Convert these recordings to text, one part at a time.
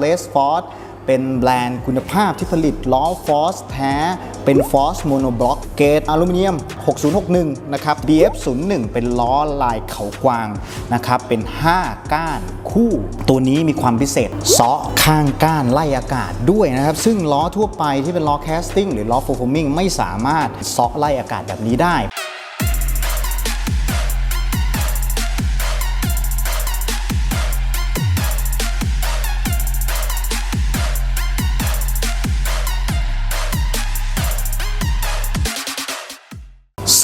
เลสฟอร์เป็นแบรนด์คุณภาพที่ผลิตล้อฟอสแท้ เป็นฟอสโมโนบล็อกเกตอลูมิเนียม 6061 นะครับ BF01 เป็นล้อลายเขากวางนะครับ เป็น 5 ก้านคู่ ตัวนี้มีความพิเศษเซาะข้างก้านไล่อากาศด้วยนะครับ ซึ่งล้อทั่วไปที่เป็นล้อแคสติ้งหรือล้อโฟร์มิงไม่สามารถเซาะไล่อากาศแบบนี้ได้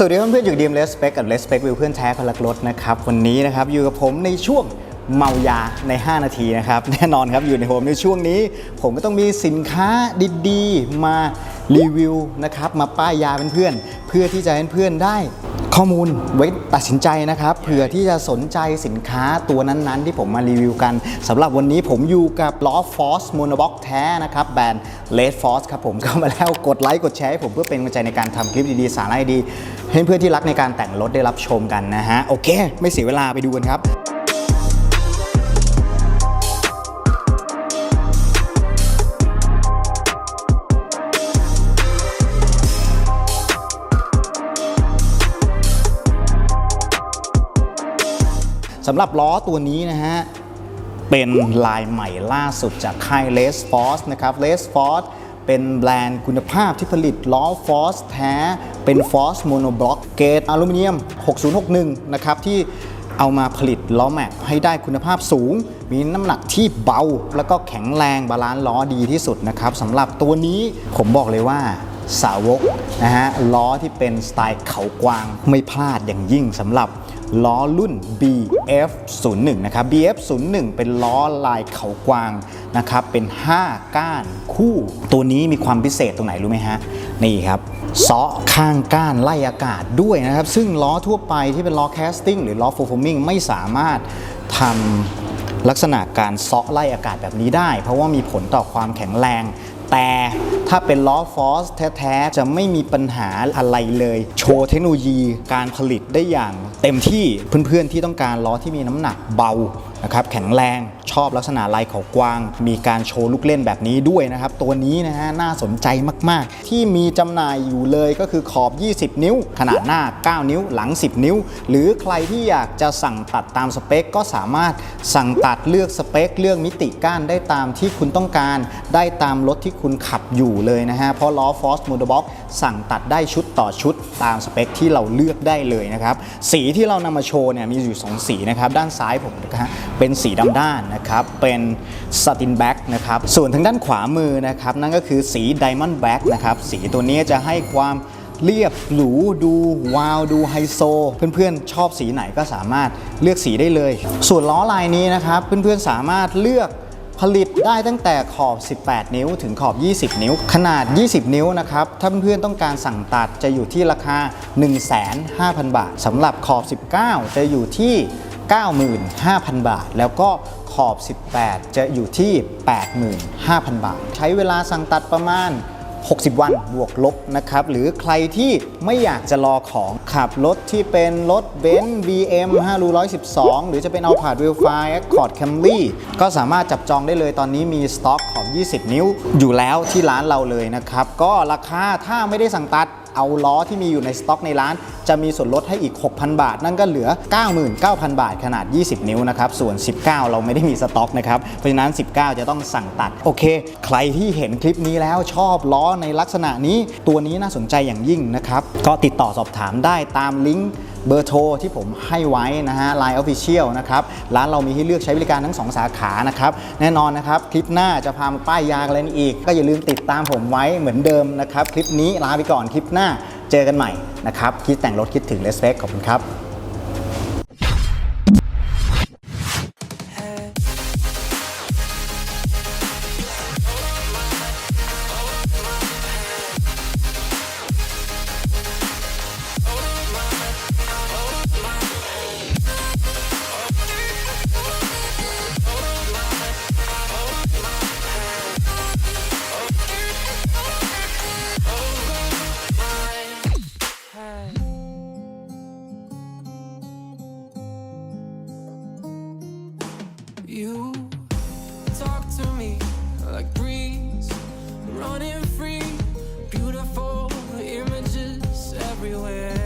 สวัสดีเพื่อนๆอยู่ดีมเลสเปกกับเลสเปกวิวเพื่อนแท้คนรักรถนะครับ วันนี้นะครับอยู่กับผมในช่วงเมายาใน 5 นาทีนะครับ แน่นอนครับอยู่ในโฮมในช่วงนี้ ผมก็ต้องมีสินค้าดีๆ มารีวิวนะครับมาป้ายยาเพื่อนๆเพื่อที่จะให้เพื่อนได้ข้อมูลไว้ตัดสินใจนะครับเผื่อที่จะสนใจสินค้าตัวนั้นๆ ที่ผมมารีวิวกันสำหรับวันนี้ผมอยู่กับล้อฟอสโมโนบ็อกแท้นะครับแบรนด์ เลดฟอสครับผมเข้ามาแล้วกดไลค์กดแชร์ให้ผมเพื่อเป็นกำลังใจในการทำคลิปดีๆ สาระดีๆให้เพื่อนที่รักในการแต่งรถได้รับชมกันนะฮะ โอเค ไม่เสียเวลาไปดูกันครับสำหรับล้อตัวนี้นะฮะ เป็นลายใหม่ล่าสุดจากค่าย Les Force นะครับ Les Force เป็นแบรนด์คุณภาพที่ผลิตล้อ Force แท้ เป็น Force Monoblock เกรดอลูมิเนียม 6061 นะครับ ที่เอามาผลิตล้อแม็กให้ได้คุณภาพสูง มีน้ำหนักที่เบา แล้วก็แข็งแรงบาลานซ์ล้อดีที่สุดนะครับสำหรับตัวนี้ผมบอกเลยว่า สาวกนะฮะล้อที่เป็นสไตล์เขากวางไม่พลาดอย่างยิ่งสำหรับล้อรุ่น BF01 นะครับ BF01 เป็นล้อลายเขากวางนะครับ เป็น 5 ก้านคู่ ตัวนี้มีความพิเศษตรงไหนรู้ไหมฮะ นี่ครับเซาะข้างก้านไล่อากาศด้วยนะครับ ซึ่งล้อทั่วไปที่เป็นล้อแคสติ้งหรือล้อโฟร์มิงไม่สามารถทำลักษณะการเซาะไล่อากาศแบบนี้ได้ เพราะว่ามีผลต่อความแข็งแรง แต่ถ้าเป็นล้อฟอสแท้ ๆ จะไม่มีปัญหาอะไรเลย โชว์เทคโนโลยีการผลิตได้อย่าง เต็มที่เพื่อนๆที่ต้องการล้อที่มีน้ำหนักเบานะครับแข็งแรงชอบลักษณะลายเขากวาง มีการโชว์ลูกเล่นแบบนี้ด้วยนะครับ ตัวนี้นะฮะน่าสนใจมาก ๆ ที่มีจำหน่ายอยู่เลยก็คือขอบ 20 นิ้ว ขนาดหน้า 9 นิ้วหลัง 10 นิ้ว หรือใครที่อยากจะสั่งตัดตามสเปค ก็สามารถสั่งตัดเลือกสเปค เลือกมิติก้านได้ตามที่คุณต้องการ ได้ตามรถที่คุณขับอยู่เลยนะฮะเพราะล้อ Force m o t o r b o x สั่งตัดได้ชุดต่อชุดตามสเปคที่เราเลือกได้เลยนะครับสีที่เรานำมาโชว์เนี่ยมีอยู่ 2 สีนะครับด้านซ้ายผมนะฮะเป็นสีดำด้านนะครับ เป็นสตินแบ็กนะครับ ส่วนทางด้านขวามือนะครับ นั่นก็คือสีไดมอนด์แบ็กนะครับ สีตัวนี้จะให้ความเรียบหรูดูวาวดูไฮโซ เพื่อนๆ ชอบสีไหนก็สามารถเลือกสีได้เลย ส่วนล้อลายนี้นะครับ เพื่อนๆ สามารถเลือกผลิตได้ตั้งแต่ขอบ 18 นิ้ว ถึงขอบ 20 นิ้ว ขนาด 20 นิ้วนะครับ ถ้าเพื่อนๆต้องการสั่งตัดจะอยู่ที่ราคา 1,500,000 บาทสำหรับขอบ 19 จะอยู่ที่ 95,000 บาท แล้วก็ขอบ 18 จะอยู่ที่ 85,000 บาท ใช้เวลาสั่งตัดประมาณ 60 วันบวกลบนะครับ หรือใครที่ไม่อยากจะรอของขับรถที่เป็นรถเบนซ์ BM 5รู112 หรือจะเป็นเอาผาดวิลไฟ Accord Camry ก็สามารถจับจองได้เลยตอนนี้มีสต็อกของ 20 นิ้วอยู่แล้วที่ร้านเราเลยนะครับ ก็ราคาถ้าไม่ได้สั่งตัด เอาล้อที่มีอยู่ในสต็อกในร้าน จะมีส่วนลดให้อีก 6,000 บาท นั่นก็เหลือ 99,000 บาท ขนาด 20 นิ้วนะครับ ส่วน 19 เราไม่ได้มีสต็อกนะครับ เพราะฉะนั้น 19 จะต้องสั่งตัด โอเค ใครที่เห็นคลิปนี้แล้วชอบล้อในลักษณะนี้ ตัวนี้น่าสนใจอย่างยิ่งนะครับ ก็ติดต่อสอบถามได้ตามลิงก์ เบอร์โทรที่ผมให้ไว้นะฮะ Line Official นะครับ ร้านเรามีให้เลือกใช้บริการทั้ง 2 สาขานะครับ แน่นอนนะครับ คลิปหน้าจะพามาป้ายยาอะไรอีก ก็อย่าลืมติดตามผมไว้เหมือนเดิมนะครับ คลิปนี้ลาไปก่อนคลิปหน้าเจอกันใหม่นะครับคิดแต่งรถคิดถึงเลสเฟกขอบคุณครับ you. Talk to me like breeze running free. Beautiful images everywhere.